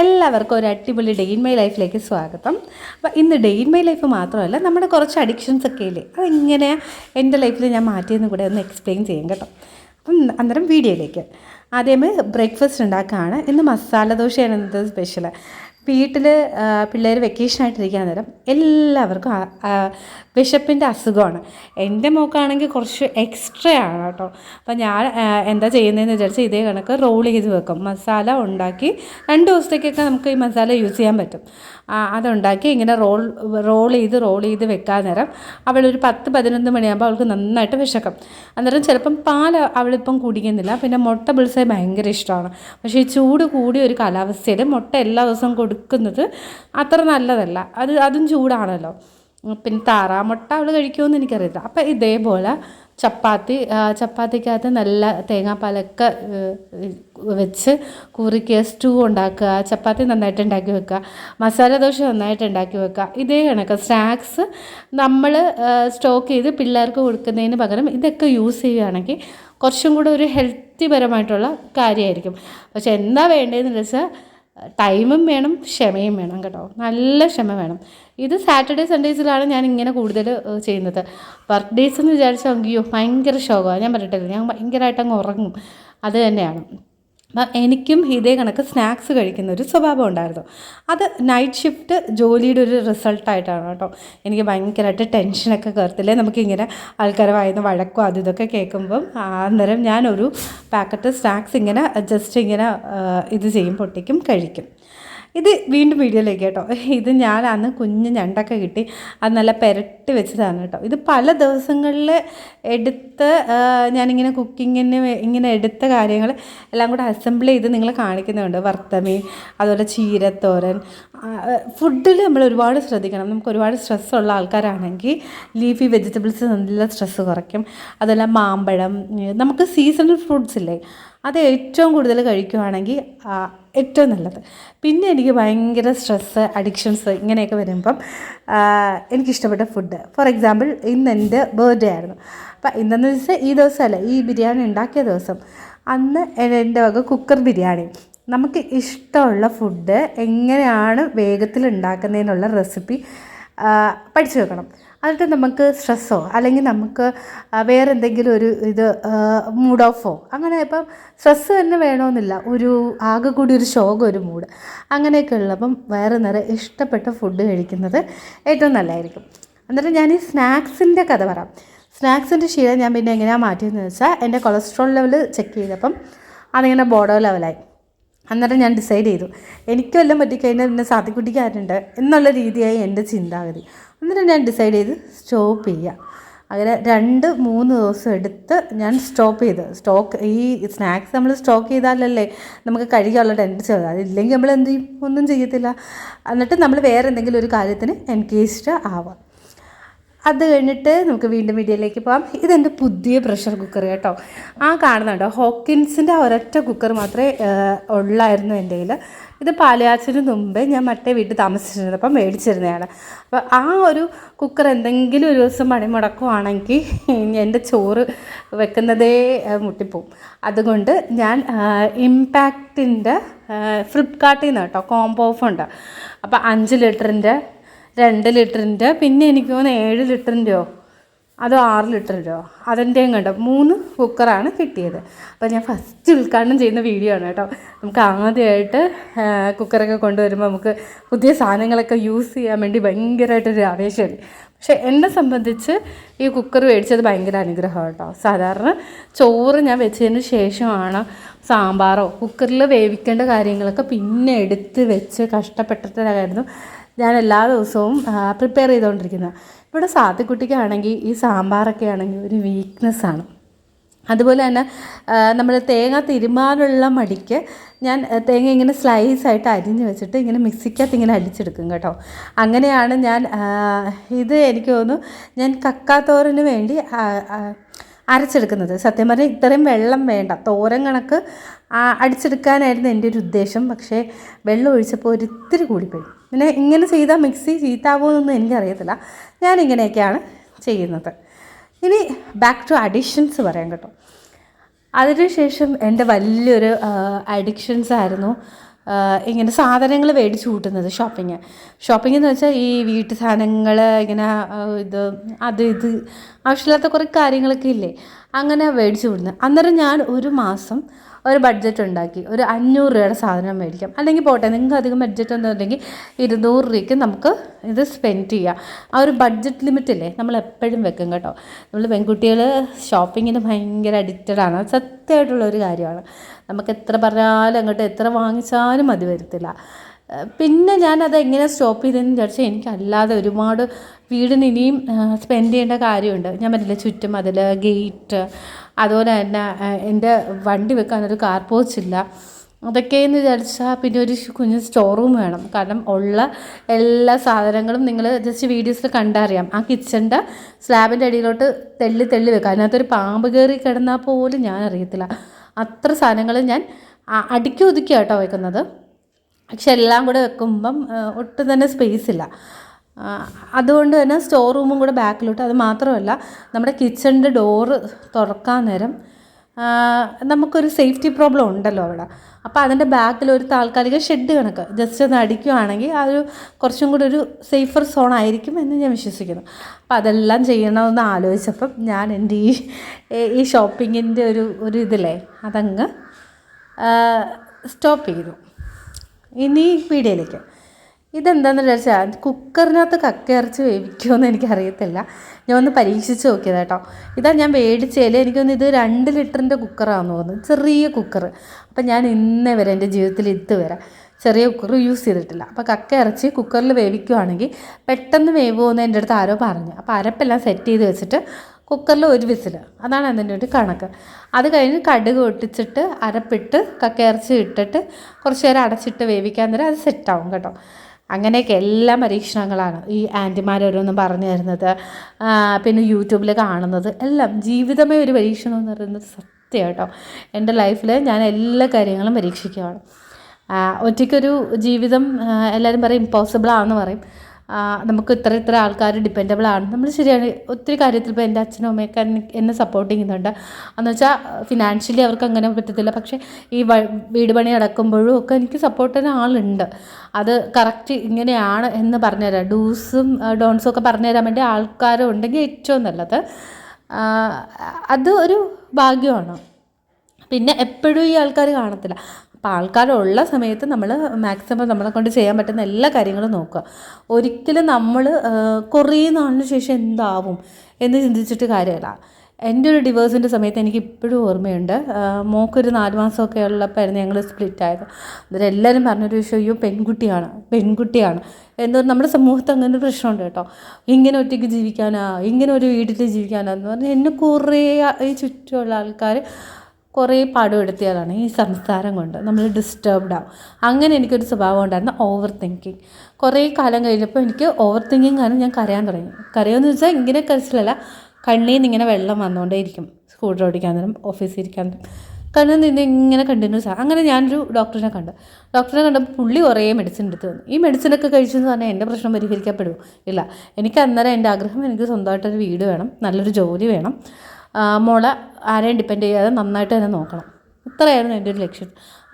എല്ലാവർക്കും ഒരു അടിപൊളി ഡേ ഇൻ മൈ ലൈഫിലേക്ക് സ്വാഗതം. അപ്പോൾ ഇന്ന് ഡേ ഇൻ മൈ ലൈഫ് മാത്രമല്ല നമ്മുടെ കുറച്ച് അഡിക്ഷൻസ് ഒക്കെ ഇല്ലേ? അതെങ്ങനെ എന്റെ ലൈഫിൽ ഞാൻ മാറ്റിയെന്ന് കൂടെ ഒന്ന് എക്സ്പ്ലെയിൻ ചെയ്യും കേട്ടോ. അപ്പം അന്നേരം വീഡിയോയിലേക്ക് ആദ്യമേ ബ്രേക്ക്ഫാസ്റ്റ് ഉണ്ടാക്കുകയാണ് ഇന്ന് മസാല ദോശയാണ് ഇന്നത്തെ സ്പെഷ്യൽ വീട്ടിൽ പിള്ളേർ വെക്കേഷനായിട്ടിരിക്കാൻ നേരം എല്ലാവർക്കും വിശപ്പിന്റെ അസുഖമാണ്. എന്റെ മോക്കാണെങ്കിൽ കുറച്ച് എക്സ്ട്രാ ആണ് കേട്ടോ. അപ്പം ഞാൻ എന്താ ചെയ്യുന്നതെന്ന് വിചാരിച്ചാൽ ഇതേ കണക്ക് റോൾ ചെയ്ത് വെക്കും. മസാല ഉണ്ടാക്കി രണ്ട് ദിവസത്തേക്കൊക്കെ നമുക്ക് ഈ മസാല യൂസ് ചെയ്യാൻ പറ്റും. അതുണ്ടാക്കി ഇങ്ങനെ റോൾ റോൾ ചെയ്ത് റോൾ ചെയ്ത് വെക്കാൻ നേരം അവളൊരു പത്ത് പതിനൊന്ന് മണിയാകുമ്പോൾ അവൾക്ക് നന്നായിട്ട് വിശക്കും. അന്നേരം ചിലപ്പം പാൽ അവളിപ്പം കുടിക്കുന്നില്ല. പിന്നെ മുട്ട ബിൾസേ ഭയങ്കര ഇഷ്ടമാണ്. പക്ഷേ ഈ ചൂട് കൂടിയ ഒരു കാലാവസ്ഥയിൽ മുട്ട എല്ലാ ദിവസവും കൊടുക്കുന്നത് അത്ര നല്ലതല്ല. അത് അതും ചൂടാണല്ലോ. പിന്നെ താറാമുട്ട അവൾ കഴിക്കുമെന്ന് എനിക്കറിയില്ല. അപ്പം ഇതേപോലെ ചപ്പാത്തി ചപ്പാത്തിക്കകത്ത് നല്ല തേങ്ങാപ്പാലൊക്കെ വെച്ച് കുറുക്കിയ സ്റ്റൂ ഉണ്ടാക്കുക ചപ്പാത്തി നന്നായിട്ട് ഉണ്ടാക്കി വെക്കുക മസാല ദോശ നന്നായിട്ട് ഉണ്ടാക്കി വെക്കുക. ഇതേ കണക്ക്. സ്നാക്സ് നമ്മൾ സ്റ്റോക്ക് ചെയ്ത് പിള്ളേർക്ക് കൊടുക്കുന്നതിന് പകരം ഇതൊക്കെ യൂസ് ചെയ്യുകയാണെങ്കിൽ കുറച്ചും കൂടെ ഒരു ഹെൽത്തി പരമായിട്ടുള്ള കാര്യമായിരിക്കും. പക്ഷെ എന്താ വേണ്ടതെന്ന് വെച്ചാൽ ടൈമും വേണം ക്ഷമയും വേണം കേട്ടോ. നല്ല ക്ഷമ വേണം. ഇത് സാറ്റർഡേ സൺഡേസിലാണ് ഞാൻ ഇങ്ങനെ കൂടുതൽ ചെയ്യുന്നത്. വർക്ക് ഡേയ്സ് എന്ന് വിചാരിച്ചാൽ അയ്യോ ഭയങ്കര ശോകമാണ് ഞാൻ പറഞ്ഞിട്ടില്ല ഞാൻ ഭയങ്കരമായിട്ട് അങ്ങ് ഉറങ്ങും. അത് തന്നെയാണ്. അപ്പം എനിക്കും ഇതേ കണക്ക് സ്നാക്സ് കഴിക്കുന്ന ഒരു സ്വഭാവം ഉണ്ടായിരുന്നു. അത് നൈറ്റ് ഷിഫ്റ്റ് ജോലിയുടെ ഒരു റിസൾട്ടായിട്ടാണ് കേട്ടോ. എനിക്ക് ഭയങ്കരമായിട്ട് ടെൻഷനൊക്കെ കയറത്തില്ലേ നമുക്കിങ്ങനെ ആൾക്കാരെ വായുന്ന വഴക്കോ അത് ഇതൊക്കെ കേൾക്കുമ്പം അന്നേരം ഞാനൊരു പാക്കറ്റ് സ്നാക്സ് ഇങ്ങനെ ജസ്റ്റ് ഇങ്ങനെ ഇത് ചെയ്യും പൊട്ടിക്കും കഴിക്കും. ഇത് വീണ്ടും വീഡിയോയിലേക്ക് കേട്ടോ. ഇത് ഞാൻ അന്ന് കുഞ്ഞ് ഞണ്ടൊക്കെ കിട്ടി. അത് നല്ല പെരട്ടി വെച്ചതാണ് കേട്ടോ. ഇത് പല ദിവസങ്ങളിൽ എടുത്ത് ഞാനിങ്ങനെ കുക്കിങ്ങിന് ഇങ്ങനെ എടുത്ത കാര്യങ്ങൾ എല്ലാം കൂടെ അസംബിൾ ചെയ്ത് നിങ്ങൾ കാണിക്കുന്നുണ്ട്. വറുത്തമീൻ അതുപോലെ ചീരത്തോരൻ. ഫുഡിൽ നമ്മൾ ഒരുപാട് ശ്രദ്ധിക്കണം. നമുക്ക് ഒരുപാട് സ്ട്രെസ്സുള്ള ആൾക്കാരാണെങ്കിൽ ലീഫി വെജിറ്റബിൾസ് നല്ല സ്ട്രെസ്സ് കുറയ്ക്കും. അതുപോലെ മാമ്പഴം നമുക്ക് സീസണൽ ഫ്രൂട്ട്സ് ഇല്ലേ അത് ഏറ്റവും കൂടുതൽ കഴിക്കുവാണെങ്കിൽ ഏറ്റവും നല്ലത്. പിന്നെ എനിക്ക് ഭയങ്കര സ്ട്രെസ്സ് അഡിക്ഷൻസ് ഇങ്ങനെയൊക്കെ വരുമ്പം എനിക്കിഷ്ടപ്പെട്ട ഫുഡ് ഫോർ എക്സാമ്പിൾ ഇന്ന് എന്റെ ബർത്ത്ഡേ ആയിരുന്നു. അപ്പം ഇന്നെന്ന് വെച്ചാൽ ഈ ദിവസമല്ല ഈ ബിരിയാണി ഉണ്ടാക്കിയ ദിവസം. അന്ന് എന്റെ വക കുക്കർ ബിരിയാണി. നമുക്ക് ഇഷ്ടമുള്ള ഫുഡ് എങ്ങനെയാണ് വേഗത്തിൽ ഉണ്ടാക്കുന്നതിനുള്ള റെസിപ്പി പഠിച്ചു വെക്കണം. എന്നിട്ട് നമുക്ക് സ്ട്രെസ്സോ അല്ലെങ്കിൽ നമുക്ക് വേറെ എന്തെങ്കിലും ഒരു ഇത് മൂഡ് ഓഫോ അങ്ങനെ ഇപ്പം സ്ട്രെസ്സ് തന്നെ വേണമെന്നില്ല ഒരു ആകെ കൂടി ഒരു ശോകം ഒരു മൂഡ് അങ്ങനെയൊക്കെ ഉള്ളപ്പം വേറെ നിറയെ ഇഷ്ടപ്പെട്ട ഫുഡ് കഴിക്കുന്നത് ഏറ്റവും നല്ലതായിരിക്കും. എന്നിട്ട് ഞാൻ ഈ സ്നാക്സിന്റെ കഥ പറയാം. സ്നാക്സിന്റെ ശീലം ഞാൻ പിന്നെ എങ്ങനെയാണ് മാറ്റിയെന്ന് വെച്ചാൽ എന്റെ കൊളസ്ട്രോൾ ലെവൽ ചെക്ക് ചെയ്തപ്പം അതിങ്ങനെ ബോർഡർ ലെവലായി അന്നേരം ഞാൻ ഡിസൈഡ് ചെയ്തു. എനിക്കെല്ലാം പറ്റിക്കഴിഞ്ഞാൽ പിന്നെ സാത്തിക്കുട്ടിക്കാരുണ്ട് എന്നുള്ള രീതിയായി എന്റെ ചിന്താഗതി. അന്നേരം ഞാൻ ഡിസൈഡ് ചെയ്ത് സ്റ്റോപ്പ് ചെയ്യുക അങ്ങനെ രണ്ട് മൂന്ന് ദിവസം എടുത്ത് ഞാൻ സ്റ്റോപ്പ് ചെയ്ത്. സ്റ്റോക്ക് ഈ സ്നാക്സ് നമ്മൾ സ്റ്റോക്ക് ചെയ്താലല്ലേ നമുക്ക് കഴിക്കാനുള്ള ടെൻഡൻസി അതില്ലെങ്കിൽ നമ്മൾ എന്ത് ചെയ്യും? ഒന്നും ചെയ്യത്തില്ല. എന്നിട്ട് നമ്മൾ വേറെ എന്തെങ്കിലും ഒരു കാര്യത്തിന് എൻഗേജ്ഡ് ആവാം. അത് കഴിഞ്ഞിട്ട് നമുക്ക് വീണ്ടും വീഡിയോയിലേക്ക് പോകാം ഇതെന്റെ പുതിയ പ്രഷർ കുക്കർ കേട്ടോ. ആ കാണുന്നുണ്ടോ? ഹോക്കിൻസിന്റെ ഒരൊറ്റ കുക്കർ മാത്രമേ ഉള്ളായിരുന്നു എന്റെ കയ്യിൽ ഇത് പാലയാച്ചിന് മുമ്പേ ഞാൻ മറ്റേ വീട്ടിൽ താമസിച്ചിരുന്നത്. അപ്പം മേടിച്ചിരുന്നതാണ് അപ്പോൾ ആ ഒരു കുക്കർ എന്തെങ്കിലും ഒരു ദിവസം പണി മുടക്കുവാണെങ്കിൽ എന്റെ ചോറ് വെക്കുന്നതേ മുട്ടിപ്പോവും. അതുകൊണ്ട് ഞാൻ ഇമ്പാക്റ്റിന്റെ ഫ്ലിപ്കാർട്ടിൽ നിന്ന് കേട്ടോ കോംബോ ഓഫ് ഉണ്ട് അപ്പോൾ അഞ്ച് ലിറ്ററിന്റെ രണ്ട് ലിറ്ററിന്റെ പിന്നെ എനിക്ക് തോന്നുന്നു ഏഴ് ലിറ്ററിന്റെയോ അതോ ആറ് ലിറ്റർ രൂപ അതിന്റെയും കണ്ടോ? മൂന്ന് കുക്കറാണ് കിട്ടിയത്. അപ്പോൾ ഞാൻ ഫസ്റ്റ് ഉദ്ഘാടനം ചെയ്യുന്ന വീഡിയോ ആണ് കേട്ടോ. നമുക്ക് ആദ്യമായിട്ട് കുക്കറൊക്കെ കൊണ്ടുവരുമ്പോൾ നമുക്ക് പുതിയ സാധനങ്ങളൊക്കെ യൂസ് ചെയ്യാൻ വേണ്ടി ഭയങ്കരമായിട്ടൊരു ആവേശമായി പക്ഷേ എന്നെ സംബന്ധിച്ച് ഈ കുക്കർ മേടിച്ചത് ഭയങ്കര അനുഗ്രഹം കേട്ടോ. സാധാരണ ചോറ് ഞാൻ വെച്ചതിന് ശേഷമാണ് സാമ്പാറോ കുക്കറിൽ വേവിക്കേണ്ട കാര്യങ്ങളൊക്കെ പിന്നെ എടുത്ത് വെച്ച് കഷ്ടപ്പെട്ടിട്ടായിരുന്നു ഞാൻ എല്ലാ ദിവസവും പ്രിപ്പയർ ചെയ്തുകൊണ്ടിരിക്കുന്നത് ഇവിടെ സാത്തിക്കുട്ടിക്കാണെങ്കിൽ ഈ സാമ്പാറൊക്കെ ആണെങ്കിൽ ഒരു വീക്ക്നെസ്സാണ് അതുപോലെ തന്നെ നമ്മൾ തേങ്ങ തിരുമാനുള്ള മടിക്ക് ഞാൻ തേങ്ങ ഇങ്ങനെ സ്ലൈസ് ആയിട്ട് അരിഞ്ഞ് വെച്ചിട്ട് ഇങ്ങനെ മിക്സിക്കകത്ത് ഇങ്ങനെ അടിച്ചെടുക്കും കേട്ടോ. അങ്ങനെയാണ് ഞാൻ ഇത് എനിക്ക് തോന്നുന്നു ഞാൻ കക്കാത്തോറിന് വേണ്ടി അരച്ചെടുക്കുന്നത്. സത്യം പറഞ്ഞാൽ ഇത്രയും വെള്ളം വേണ്ട. തോരൻ കണക്ക് അടിച്ചെടുക്കാനായിരുന്നു എന്റെ ഒരു ഉദ്ദേശം. പക്ഷേ വെള്ളം ഒഴിച്ചപ്പോൾ ഒരിത്തിരി കൂടിപ്പോയി. പിന്നെ ഇങ്ങനെ ചെയ്താൽ മിക്സി ചീത്താവുമെന്നൊന്നും എനിക്കറിയത്തില്ല. ഞാനിങ്ങനെയൊക്കെയാണ് ചെയ്യുന്നത്. ഇനി ബാക്ക് ടു അഡിഷൻസ് പറയാം കേട്ടോ. അതിനുശേഷം എന്റെ വലിയൊരു അഡിക്ഷൻസ് ആയിരുന്നു. ഇങ്ങനെ സാധനങ്ങൾ മേടിച്ച് കൂട്ടുന്നത് ഷോപ്പിങ് ഷോപ്പിംഗ് എന്ന് വെച്ചാൽ ഈ വീട്ടു സാധനങ്ങൾ ഇങ്ങനെ ഇത് അത് ഇത് ആവശ്യമില്ലാത്ത കുറേ കാര്യങ്ങളൊക്കെ ഇല്ലേ? അങ്ങനെ മേടിച്ച് കൂടുന്നത് അന്നേരം ഞാൻ ഒരു മാസം ഒരു ബഡ്ജറ്റ് ഉണ്ടാക്കി. ഒരു അഞ്ഞൂറ് രൂപയുടെ സാധനം മേടിക്കാം. അല്ലെങ്കിൽ പോട്ടെ നിങ്ങൾക്ക് അധികം ബഡ്ജറ്റ് ഒന്നും ഇല്ലെങ്കിൽ ഇരുന്നൂറ് രൂപയ്ക്ക് നമുക്ക് ഇത് സ്പെൻഡ് ചെയ്യാം. ആ ഒരു ബഡ്ജറ്റ് ലിമിറ്റ് ഇല്ലേ? നമ്മൾ എപ്പോഴും വെക്കും കേട്ടോ. നമ്മൾ പെൺകുട്ടികൾ ഷോപ്പിങ്ങിന് ഭയങ്കര അഡിക്റ്റഡ് ആണ്. സത്യമായിട്ടുള്ള ഒരു കാര്യമാണ്. നമുക്ക് എത്ര പറഞ്ഞാലും അങ്ങോട്ട് എത്ര വാങ്ങിച്ചാലും മതി വരത്തില്ല. പിന്നെ പിന്നെ ഞാനത് എങ്ങനെ സ്റ്റോപ്പ് ചെയ്തതെന്ന് വിചാരിച്ചാൽ എനിക്കല്ലാതെ ഒരുപാട് വീടിന് ഇനിയും സ്പെൻഡ് ചെയ്യേണ്ട കാര്യമുണ്ട്. ഞാൻ പറഞ്ഞില്ല ചുറ്റും അതിൽ ഗേറ്റ് അതുപോലെ തന്നെ എന്റെ വണ്ടി വെക്കാനൊരു കാർ ഇല്ല. അതൊക്കെയെന്ന് വിചാരിച്ചാൽ പിന്നെ ഒരു കുഞ്ഞ് സ്റ്റോർ റൂം വേണം. കാരണം ഉള്ള എല്ലാ സാധനങ്ങളും നിങ്ങൾ ജസ്റ്റ് വീഡിയോസിൽ കണ്ടറിയാം. ആ കിച്ചന്റെ സ്ലാബിന്റെ അടിയിലോട്ട് തെള്ളി തെള്ളി വെക്കാം. അതിനകത്തൊരു പാമ്പ് കയറി കിടന്നാൽ പോലും ഞാൻ അറിയത്തില്ല. അത്ര സാധനങ്ങൾ ഞാൻ അടുക്കി ഒതുക്കി കേട്ടോ വെക്കുന്നത്. പക്ഷെ എല്ലാം കൂടെ വെക്കുമ്പം ഒട്ടും തന്നെ സ്പേസ് ഇല്ല. അതുകൊണ്ട് തന്നെ സ്റ്റോർ റൂമും കൂടെ ബാക്കിലോട്ട് അത് മാത്രമല്ല നമ്മുടെ കിച്ചണിന്റെ ഡോറ് തുറക്കാൻ നേരം നമുക്കൊരു സേഫ്റ്റി പ്രോബ്ലം ഉണ്ടല്ലോ അവിടെ. അപ്പോൾ അതിന്റെ ബാക്കിൽ ഒരു താൽക്കാലിക ഷെഡ് കണക്ക്. ജസ്റ്റ് ഒന്ന് അടിക്കുകയാണെങ്കിൽ ആ ഒരു കുറച്ചും കൂടി ഒരു സേഫർ സോൺ ആയിരിക്കും എന്ന് ഞാൻ വിശ്വസിക്കുന്നു. അപ്പോൾ അതെല്ലാം ചെയ്യണമെന്ന് ആലോചിച്ചപ്പം ഞാൻ എന്റെ ഈ ഈ ഷോപ്പിങ്ങിന്റെ ഒരു ഒരു ഇതിലേ അതങ്ങ് സ്റ്റോപ്പ് ചെയ്തു. ഇനി വീഡിയോയിലേക്ക് ഇതെന്താണെന്ന് വിചാരിച്ചാൽ കുക്കറിനകത്ത് കക്ക കക്കയിറച്ചി വേവിക്കുമെന്ന് എനിക്കറിയത്തില്ല. ഞാൻ ഒന്ന് പരീക്ഷിച്ച് നോക്കിയത് കേട്ടോ ഇതാ ഞാൻ മേടിച്ചതിൽ എനിക്കൊന്ന് ഇത് രണ്ട് ലിറ്ററിന്റെ കുക്കറാണെന്ന് തോന്നുന്നു. ചെറിയ കുക്കർ അപ്പം ഞാൻ ഇന്നേ വരെ എന്റെ ജീവിതത്തിൽ ഇത് ഇതുവരെ ചെറിയ കുക്കർ യൂസ് ചെയ്തിട്ടില്ല. അപ്പോൾ കക്ക ഇറച്ചി കുക്കറിൽ വേവിക്കുവാണെങ്കിൽ പെട്ടെന്ന് വേവുമെന്ന് എന്റെ അടുത്ത് ആരോ പറഞ്ഞു. അപ്പോൾ അരപ്പെല്ലാം സെറ്റ് ചെയ്ത് വെച്ചിട്ട് കുക്കറിൽ ഒരു വിസിൽ അതാണ് അതിന്റെ ഒരു കണക്ക്. അത് കഴിഞ്ഞ് കടുക് ഒട്ടിച്ചിട്ട് അരപ്പിട്ട് കക്കയിറച്ചി ഇട്ടിട്ട് കുറച്ച് നേരം അടച്ചിട്ട് വേവിക്കാൻ നേരം അത് സെറ്റാവും കേട്ടോ. അങ്ങനെയൊക്കെ എല്ലാ പരീക്ഷണങ്ങളാണ് ഈ ആന്റിമാർ ഓരോന്നും പറഞ്ഞു തരുന്നത്. പിന്നെ യൂട്യൂബിൽ കാണുന്നത് എല്ലാം. ജീവിതമേ ഒരു പരീക്ഷണം എന്ന് പറയുന്നത് സത്യം കേട്ടോ. എന്റെ ലൈഫിൽ ഞാൻ എല്ലാ കാര്യങ്ങളും പരീക്ഷിക്കുകയാണ് ഒറ്റയ്ക്കൊരു ജീവിതം എല്ലാവരും പറയും ഇമ്പോസിബിൾ ആണെന്ന് പറയും. നമുക്ക് ഇത്ര ഇത്ര ആൾക്കാർ ഡിപ്പെൻഡബിൾ ആണ്. നമ്മൾ ശരിയാണ് ഒത്തിരി കാര്യത്തിൽ ഇപ്പോൾ എന്റെ അച്ഛനും അമ്മയൊക്കെ എന്നെ- സപ്പോർട്ട് ചെയ്യുന്നുണ്ട്. എന്ന് വെച്ചാൽ ഫിനാൻഷ്യലി അവർക്ക് അങ്ങനെ പറ്റത്തില്ല. പക്ഷേ ഈ വീട് പണി നടക്കുമ്പോഴും ഒക്കെ എനിക്ക് സപ്പോർട്ട് ചെയ്യുന്ന ആളുണ്ട്. അത് കറക്റ്റ് ഇങ്ങനെയാണ് എന്ന് പറഞ്ഞുതരാം. ഡൂസും ഡോൺസും ഒക്കെ പറഞ്ഞുതരാൻ വേണ്ടി ആൾക്കാരും ഉണ്ടെങ്കിൽ ഏറ്റവും നല്ലത്. അത് ഒരു ഭാഗ്യമാണ്. പിന്നെ എപ്പോഴും ഈ ആൾക്കാർ കാണത്തില്ല. അപ്പോൾ ആൾക്കാരുള്ള സമയത്ത് നമ്മൾ മാക്സിമം നമ്മളെ കൊണ്ട് ചെയ്യാൻ പറ്റുന്ന എല്ലാ കാര്യങ്ങളും നോക്കുക. ഒരിക്കലും നമ്മൾ കുറേ നാളിന് ശേഷം എന്താവും എന്ന് ചിന്തിച്ചിട്ട് കാര്യമില്ല എന്റെ ഒരു ഡിവേഴ്സിന്റെ സമയത്ത് എനിക്ക് ഇപ്പോഴും ഓർമ്മയുണ്ട്. മോക്കൊരു നാല് മാസമൊക്കെ ഉള്ളപ്പോഴായിരുന്നു ഞങ്ങൾ സ്പ്ലിറ്റ് ആയത്. അന്നേരം എല്ലാവരും പറഞ്ഞൊരു വിഷയം അയ്യോ പെൺകുട്ടിയാണ് പെൺകുട്ടിയാണ്. എന്ന് നമ്മുടെ സമൂഹത്ത് അങ്ങനെ ഒരു പ്രശ്നമുണ്ട് കേട്ടോ. ഇങ്ങനെ ഒറ്റയ്ക്ക് ജീവിക്കാനാ ഇങ്ങനെ ഒരു വീട്ടിൽ ജീവിക്കാനാ എന്ന് പറഞ്ഞാൽ എന്നെ കുറേ ഈ ചുറ്റുമുള്ള ആൾക്കാർ കുറേ പാടുപെടുത്തിയതാണ് ഈ സംസാരം കൊണ്ട്. നമ്മൾ ഡിസ്റ്റർബ്ഡ് ആവും. അങ്ങനെ എനിക്കൊരു സ്വഭാവം ഉണ്ടായിരുന്നു ഓവർ തിങ്കിങ് കുറേ കാലം കഴിഞ്ഞപ്പോൾ എനിക്ക് ഓവർ തിങ്കിങ് കാരണം ഞാൻ കരയാൻ തുടങ്ങി. കരയെന്ന് വെച്ചാൽ ഇങ്ങനെ കരച്ചിലല്ല കണ്ണിൽ നിന്ന് ഇങ്ങനെ വെള്ളം വന്നുകൊണ്ടേയിരിക്കും സ്കൂട്ടർ ഓടിക്കാൻ നേരം ഓഫീസിൽ ഇരിക്കാൻ നേരം കണ്ണിൽ നിന്ന് ഇങ്ങനെ കണ്ടിന്യൂസ് ആണ് അങ്ങനെ ഞാനൊരു ഡോക്ടറിനെ കണ്ടു. ഡോക്ടറിനെ കണ്ടപ്പോൾ പുള്ളി കുറേ മെഡിസിൻ എടുത്ത് തന്നു. ഈ മെഡിസിനൊക്കെ കഴിച്ചെന്ന് പറഞ്ഞാൽ എന്റെ പ്രശ്നം പരിഹരിക്കപ്പെടുമോ? ഇല്ല. എനിക്ക് അന്നേരം എന്റെ ആഗ്രഹം എനിക്ക് സ്വന്തമായിട്ടൊരു വീട് വേണം നല്ലൊരു ജോലി വേണം. മോളെ ആരെയും ഡിപ്പെൻഡ് ചെയ്യാതെ നന്നായിട്ട് തന്നെ നോക്കണം. ഇത്രയായിരുന്നു എന്റെ ഒരു ലക്ഷ്യം.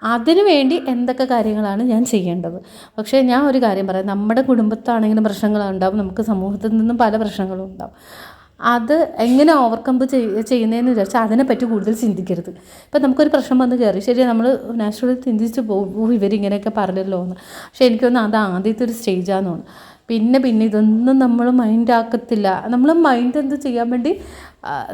അതിനു വേണ്ടി എന്തൊക്കെ കാര്യങ്ങളാണ് ഞാൻ ചെയ്യേണ്ടത്? പക്ഷേ ഞാൻ ഒരു കാര്യം പറയാം. നമ്മുടെ കുടുംബത്താണെങ്കിലും പ്രശ്നങ്ങളുണ്ടാവും നമുക്ക് സമൂഹത്തിൽ നിന്നും പല പ്രശ്നങ്ങളും ഉണ്ടാവും. അത് എങ്ങനെ ഓവർകം ചെയ്യുന്നതെന്ന് വിചാരിച്ചാൽ അതിനെപ്പറ്റി കൂടുതൽ ചിന്തിക്കരുത്. ഇപ്പം നമുക്കൊരു പ്രശ്നം വന്ന് കയറി ശരി നമ്മൾ നാച്ചുറലി ചിന്തിച്ച് പോകും ഇവരിങ്ങനെയൊക്കെ പറഞ്ഞല്ലോ എന്ന്. പക്ഷേ എനിക്കൊന്ന് അത് ആദ്യത്തെ ഒരു സ്റ്റേജാണെന്ന് തോന്നുന്നു. പിന്നെ പിന്നെ ഇതൊന്നും നമ്മൾ മൈൻഡ് ആക്കത്തില്ല. നമ്മൾ മൈൻഡ് എന്ത് ചെയ്യാൻ വേണ്ടി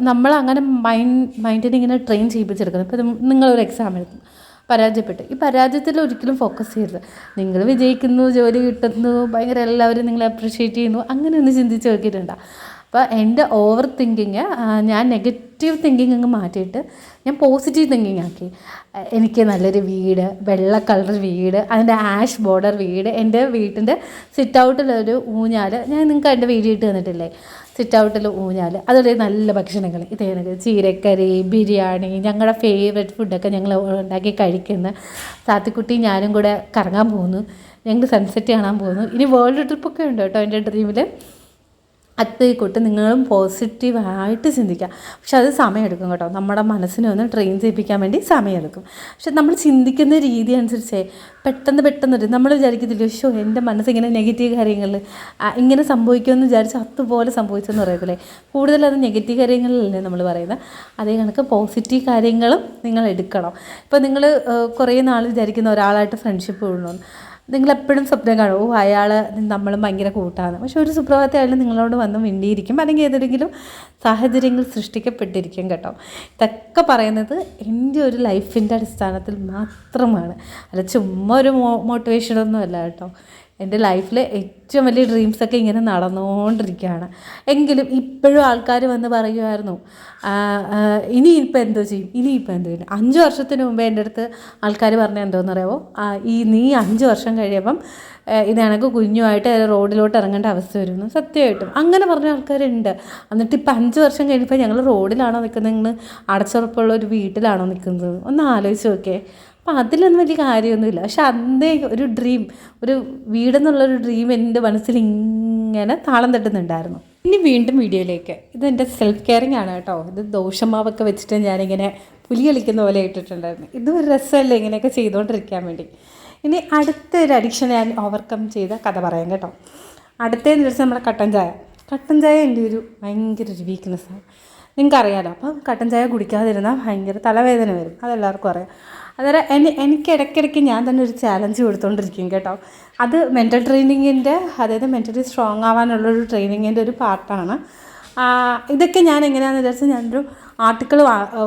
നമ്മൾ അങ്ങനെ മൈൻഡ് മൈൻഡിനെ ഇങ്ങനെ ട്രെയിൻ ചെയ്യിപ്പിച്ചെടുക്കുന്നത് ഇപ്പം നിങ്ങളൊരു എക്സാം എഴുതുന്നു പരാജയപ്പെട്ടു. ഈ പരാജയത്തിൽ ഒരിക്കലും ഫോക്കസ് ചെയ്യരുത്. നിങ്ങൾ വിജയിക്കുന്നു ജോലി കിട്ടുന്നു ഭയങ്കര എല്ലാവരും നിങ്ങളെ അപ്രിഷ്യേറ്റ് ചെയ്യുന്നു അങ്ങനെ ഒന്ന് ചിന്തിച്ച് നോക്കിയിട്ടുണ്ടോ അപ്പോൾ എന്റെ ഓവർ തിങ്കിങ് ഞാൻ നെഗറ്റീവ് തിങ്കിങ് അങ്ങ് മാറ്റിയിട്ട് ഞാൻ പോസിറ്റീവ് തിങ്കിങ് ആക്കി. എനിക്ക് നല്ലൊരു വീട് വെള്ള കളർ വീട് അതിന്റെ ആഷ് ബോർഡർ വീട് എന്റെ വീട്ടിന്റെ സിറ്റ് ഔട്ടിലൊരു ഊഞ്ഞാൽ ഞാൻ നിങ്ങൾക്ക് എന്റെ വീഡിയോ ഇട്ട് തന്നിട്ടില്ലേ? സിറ്റ് ഔട്ടിൽ ഊഞ്ഞാൽ അതുപോലെ നല്ല ഭക്ഷണങ്ങൾ ഇതേ ചീരക്കറി ബിരിയാണി ഞങ്ങളുടെ ഫേവറേറ്റ് ഫുഡൊക്കെ ഞങ്ങൾ ഉണ്ടാക്കി കഴിക്കുന്ന സാത്തിക്കുട്ടി ഞാനും കൂടെ കറങ്ങാൻ പോകുന്നു. ഞങ്ങൾ സൺസെറ്റ് കാണാൻ പോകുന്നു. ഇനി വേൾഡ് ട്രിപ്പൊക്കെ ഉണ്ട് കേട്ടോ എന്റെ ഡ്രീമിൽ അത്തേക്കൊട്ട് നിങ്ങളും പോസിറ്റീവായിട്ട് ചിന്തിക്കുക. പക്ഷെ അത് സമയമെടുക്കും കേട്ടോ. നമ്മുടെ മനസ്സിനെ ഒന്ന് ട്രെയിൻ ചെയ്യിപ്പിക്കാൻ വേണ്ടി സമയമെടുക്കും. പക്ഷെ നമ്മൾ ചിന്തിക്കുന്ന രീതി അനുസരിച്ചേ പെട്ടെന്ന് പെട്ടെന്ന് വരും നമ്മൾ വിചാരിക്കത്തില്ല ഷോ എന്റെ മനസ്സിങ്ങനെ നെഗറ്റീവ് കാര്യങ്ങളിൽ ഇങ്ങനെ സംഭവിക്കുമെന്ന് വിചാരിച്ച് അതുപോലെ സംഭവിച്ചെന്ന് പറയത്തില്ലേ? കൂടുതൽ അത് നെഗറ്റീവ് കാര്യങ്ങളിലല്ലേ നമ്മൾ പറയുന്നത്. അതേ കണക്ക് പോസിറ്റീവ് കാര്യങ്ങളും നിങ്ങൾ എടുക്കണം. ഇപ്പോൾ നിങ്ങൾ കുറേ നാൾ വിചാരിക്കുന്ന ഒരാളായിട്ട് ഫ്രണ്ട്ഷിപ്പ് വിടണമെന്ന് നിങ്ങളെപ്പോഴും സ്വപ്നം കാണും. ഓ അയാൾ നമ്മളും ഭയങ്കര കൂട്ടാണ്. പക്ഷെ ഒരു സുപ്രഭാതത്തെ അയാൾ നിങ്ങളോട് വന്ന് മിണ്ടിയിരിക്കും. അല്ലെങ്കിൽ ഏതെങ്കിലും സാഹചര്യങ്ങൾ സൃഷ്ടിക്കപ്പെട്ടിരിക്കും കേട്ടോ. ഇതൊക്കെ പറയുന്നത് എന്റെ ഒരു ലൈഫിന്റെ അടിസ്ഥാനത്തിൽ മാത്രമാണ്. അല്ല ചുമ്മാ ഒരു മോ മോട്ടിവേഷനൊന്നും അല്ല കേട്ടോ. എന്റെ ലൈഫിൽ ഏറ്റവും വലിയ ഡ്രീംസൊക്കെ ഇങ്ങനെ നടന്നുകൊണ്ടിരിക്കുകയാണ്. എങ്കിലും ഇപ്പോഴും ആൾക്കാർ വന്ന് പറയുമായിരുന്നു ഇനി ഇപ്പം എന്തോ ചെയ്യും ഇനിയിപ്പോൾ എന്തോ ചെയ്യും. അഞ്ച് വർഷത്തിന് മുമ്പേ എന്റെ അടുത്ത് ആൾക്കാർ പറഞ്ഞ എന്തോന്ന് അറിയാമോ ഈ നീ അഞ്ച് വർഷം കഴിയുമ്പം ഇത് കണക്ക് കുഞ്ഞുമായിട്ട് റോഡിലോട്ട് ഇറങ്ങേണ്ട അവസ്ഥ വരുന്നു സത്യമായിട്ടും അങ്ങനെ പറഞ്ഞ ആൾക്കാരുണ്ട്. എന്നിട്ട് ഇപ്പം അഞ്ച് വർഷം കഴിഞ്ഞപ്പോൾ ഞങ്ങൾ റോഡിലാണോ നിൽക്കുന്നത്? അടച്ചുറപ്പുള്ള ഒരു വീട്ടിലാണോ നിൽക്കുന്നത്? ഒന്ന് ആലോചിച്ച് നോക്കേ അപ്പം അതിലൊന്നും വലിയ കാര്യമൊന്നുമില്ല. പക്ഷെ അന്നേ ഒരു ഡ്രീം ഒരു വീടെന്നുള്ളൊരു ഡ്രീം എന്റെ മനസ്സിൽ ഇങ്ങനെ താളം തട്ടുന്നുണ്ടായിരുന്നു. ഇനി വീണ്ടും വീഡിയോയിലേക്ക്. ഇത് എന്റെ സെൽഫ് കെയറിങ് ആണ് കേട്ടോ. ഇത് ദോഷമാവൊക്കെ വെച്ചിട്ട് ഞാനിങ്ങനെ പുലി കളിക്കുന്ന പോലെ ഇട്ടിട്ടുണ്ടായിരുന്നു. ഇതും ഒരു രസമല്ലേ ഇങ്ങനെയൊക്കെ ചെയ്തുകൊണ്ടിരിക്കാൻ വേണ്ടി. ഇനി അടുത്ത ഒരു അഡിക്ഷൻ ഞാൻ ഓവർകം ചെയ്ത കഥ പറയാം കേട്ടോ. അടുത്തേന്ന് വെച്ചാൽ നമ്മുടെ കട്ടൻ ചായ. കട്ടൻ ചായ എന്റെ ഒരു ഭയങ്കര ഒരു വീക്ക്നെസ്സാണ് നിങ്ങൾക്കറിയാലോ അപ്പം കട്ടൻ ചായ കുടിക്കാതിരുന്നാൽ ഭയങ്കര തലവേദന വരും. അതെല്ലാവർക്കും അറിയാം. അന്നേരം എനി എനിക്ക് ഇടയ്ക്കിടയ്ക്ക് ഞാൻ തന്നെ ഒരു ചാലഞ്ച് കൊടുത്തുകൊണ്ടിരിക്കും കേട്ടോ. അത് മെന്റൽ ട്രെയിനിങ്ങിന്റെ അതായത് മെന്റലി സ്ട്രോങ് ആവാനുള്ളൊരു ട്രെയിനിങ്ങിന്റെ ഒരു പാർട്ടാണ് ഇതൊക്കെ ഞാൻ എങ്ങനെയാണെന്ന് വിചാരിച്ചാൽ ഞാനൊരു ആർട്ടിക്കിൾ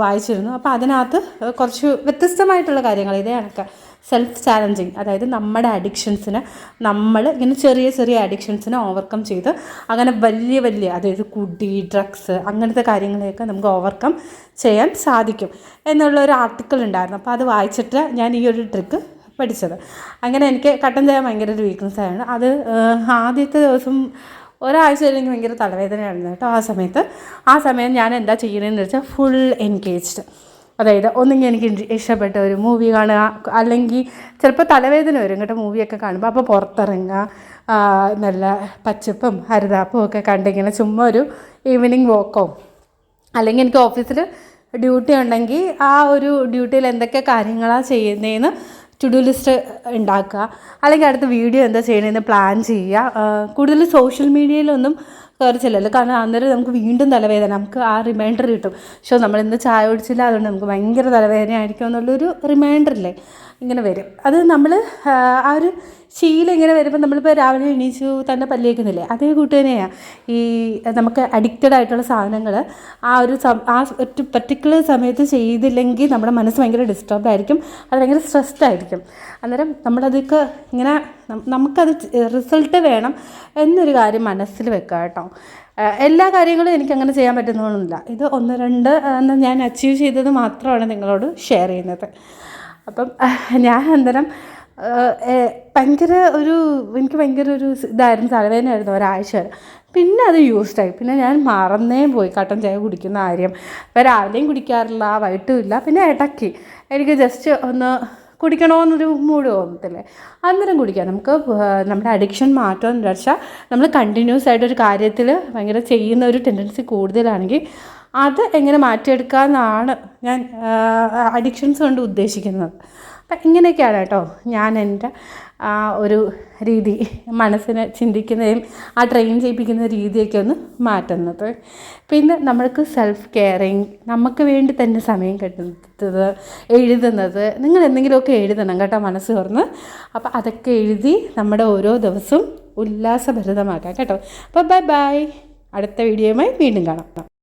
വായിച്ചിരുന്നു. അപ്പോൾ അതിനകത്ത് കുറച്ച് വ്യത്യസ്തമായിട്ടുള്ള കാര്യങ്ങൾ. ഇതേ കണക്ക്. സെൽഫ് ചാലഞ്ചിങ് അതായത് നമ്മുടെ അഡിക്ഷൻസിന് നമ്മൾ ഇങ്ങനെ ചെറിയ ചെറിയ അഡിക്ഷൻസിനെ ഓവർകം ചെയ്ത് അങ്ങനെ വലിയ വലിയ അതായത് കുടി ഡ്രഗ്സ് അങ്ങനത്തെ കാര്യങ്ങളെയൊക്കെ നമുക്ക് ഓവർകം ചെയ്യാൻ സാധിക്കും എന്നുള്ള ഒരു ആർട്ടിക്കിൾ ഉണ്ടായിരുന്നു. അപ്പോൾ അത് വായിച്ചിട്ട് ഞാൻ ഈ ഒരു ട്രിക്ക് പഠിച്ചത്. അങ്ങനെ എനിക്ക് കട്ടൻ ചെയ്യാൻ ഭയങ്കര ഒരു വീക്ക്നെസ് ആയിരുന്നു അത് ആദ്യത്തെ ദിവസം ഒരാഴ്ച എനിക്ക് ഭയങ്കര തലവേദനയായിരുന്നു കേട്ടോ ആ സമയത്ത്. ആ സമയം ഞാൻ എന്താ ചെയ്യുന്നതെന്ന് വെച്ചാൽ ഫുൾ എൻഗേജ്ഡ് അതായത് ഒന്നെങ്കിൽ എനിക്ക് ഇഷ്ടപ്പെട്ട ഒരു മൂവി കാണുക അല്ലെങ്കിൽ ചിലപ്പോൾ തലവേദന വരും കേട്ടോ മൂവിയൊക്കെ കാണുമ്പോൾ അപ്പോൾ പുറത്തിറങ്ങുക നല്ല പച്ചപ്പും ഹരിതാപ്പും ഒക്കെ കണ്ടിങ്ങനെ ചുമ്മാ ഒരു ഈവനിങ് വോക്കോ അല്ലെങ്കിൽ എനിക്ക് ഓഫീസിൽ ഡ്യൂട്ടി ഉണ്ടെങ്കിൽ ആ ഒരു ഡ്യൂട്ടിയിൽ എന്തൊക്കെ കാര്യങ്ങളാണ് ചെയ്യുന്നതെന്ന് ടു ഡു ലിസ്റ്റ് ഉണ്ടാക്കുക. അല്ലെങ്കിൽ അടുത്ത വീഡിയോ എന്താ ചെയ്യണമെന്ന് പ്ലാൻ ചെയ്യുക. കൂടുതൽ സോഷ്യൽ മീഡിയയിലൊന്നും കയറി ചെല്ലല്ലോ കാരണം അന്നേരം നമുക്ക് വീണ്ടും തലവേദന. നമുക്ക് ആ റിമൈൻഡർ കിട്ടും. ഷോ നമ്മൾ ഇന്ന് ചായ കുടിച്ചില്ല. അതുകൊണ്ട് നമുക്ക് ഭയങ്കര തലവേദന ആയിരിക്കും എന്നുള്ളൊരു റിമൈൻഡറില്ലേ ഇങ്ങനെ വരും. അത് നമ്മൾ ആ ഒരു ശീലം ഇങ്ങനെ വരുമ്പോൾ നമ്മളിപ്പോൾ രാവിലെ എണീച്ചു തന്നെ പല്ലിയേക്കുന്നില്ലേ അതേ കൂട്ട് തന്നെയാണ് ഈ നമുക്ക് അഡിക്റ്റഡ് ആയിട്ടുള്ള സാധനങ്ങൾ ആ ഒരു ആ ഒരു പർട്ടിക്കുലർ സമയത്ത് ചെയ്തില്ലെങ്കിൽ നമ്മുടെ മനസ്സ് ഭയങ്കര ഡിസ്റ്റർബ്ഡ് ആയിരിക്കും. അത് ഭയങ്കര സ്ട്രെസ്ഡ് ആയിരിക്കും. അന്നേരം നമ്മളതൊക്കെ ഇങ്ങനെ നമുക്കത് റിസൾട്ട് വേണം എന്നൊരു കാര്യം മനസ്സിൽ വെക്കുക കേട്ടോ. എല്ലാ കാര്യങ്ങളും എനിക്ക് അങ്ങനെ ചെയ്യാൻ പറ്റുന്നതൊന്നുമില്ല ഇത് ഒന്ന് രണ്ട് ഞാൻ അച്ചീവ് ചെയ്തത് മാത്രമാണ് നിങ്ങളോട് ഷെയർ ചെയ്യുന്നത്. അപ്പം ഞാൻ അന്നേരം ഭയങ്കര ഒരു എനിക്ക് ഭയങ്കര ഒരു ഇതായിരുന്നു തലവേദനയായിരുന്നു ഒരാഴ്ച വരെ. പിന്നെ അത് യൂസ്ഡായി പിന്നെ ഞാൻ മറന്നേ പോയി കട്ടൻ ചായ കുടിക്കുന്ന കാര്യം. അപ്പം രാവിലെയും കുടിക്കാറില്ല വൈകിട്ടും ഇല്ല. പിന്നെ ഇടയ്ക്ക് എനിക്ക് ജസ്റ്റ് ഒന്ന് കുടിക്കണമെന്നൊരു മൂഡ് തോന്നത്തില്ലേ? അന്നേരം കുടിക്കാം. നമുക്ക് നമ്മുടെ അഡിക്ഷൻ മാറ്റമെന്ന് വെച്ചാൽ നമ്മൾ കണ്ടിന്യൂസ് ആയിട്ട് ഒരു കാര്യത്തിൽ ഭയങ്കര ചെയ്യുന്ന ഒരു ടെൻഡൻസി കൂടുതലാണെങ്കിൽ അത് എങ്ങനെ മാറ്റിയെടുക്കാമെന്നാണ് ഞാൻ അഡിക്ഷൻസ് കൊണ്ട് ഉദ്ദേശിക്കുന്നത്. അപ്പം ഇങ്ങനെയൊക്കെയാണ് കേട്ടോ ഞാൻ എന്റെ ഒരു രീതി മനസ്സിനെ ചിന്തിക്കുന്നതും ആ ട്രെയിൻ ചെയ്യിപ്പിക്കുന്ന രീതിയൊക്കെ ഒന്ന് മാറ്റുന്നത്. പിന്നെ നമ്മൾക്ക് സെൽഫ് കെയറിങ് നമുക്ക് വേണ്ടി തന്നെ സമയം കിട്ടുന്നത് എഴുതുന്നത് നിങ്ങൾ എന്തെങ്കിലുമൊക്കെ എഴുതണം കേട്ടോ മനസ്സ് തുറന്ന്. അപ്പോൾ അതൊക്കെ എഴുതി നമ്മുടെ ഓരോ ദിവസവും ഉല്ലാസഭരിതമാക്കാം കേട്ടോ. അപ്പോൾ ബൈ ബൈ. അടുത്ത വീഡിയോയുമായി വീണ്ടും കാണാം.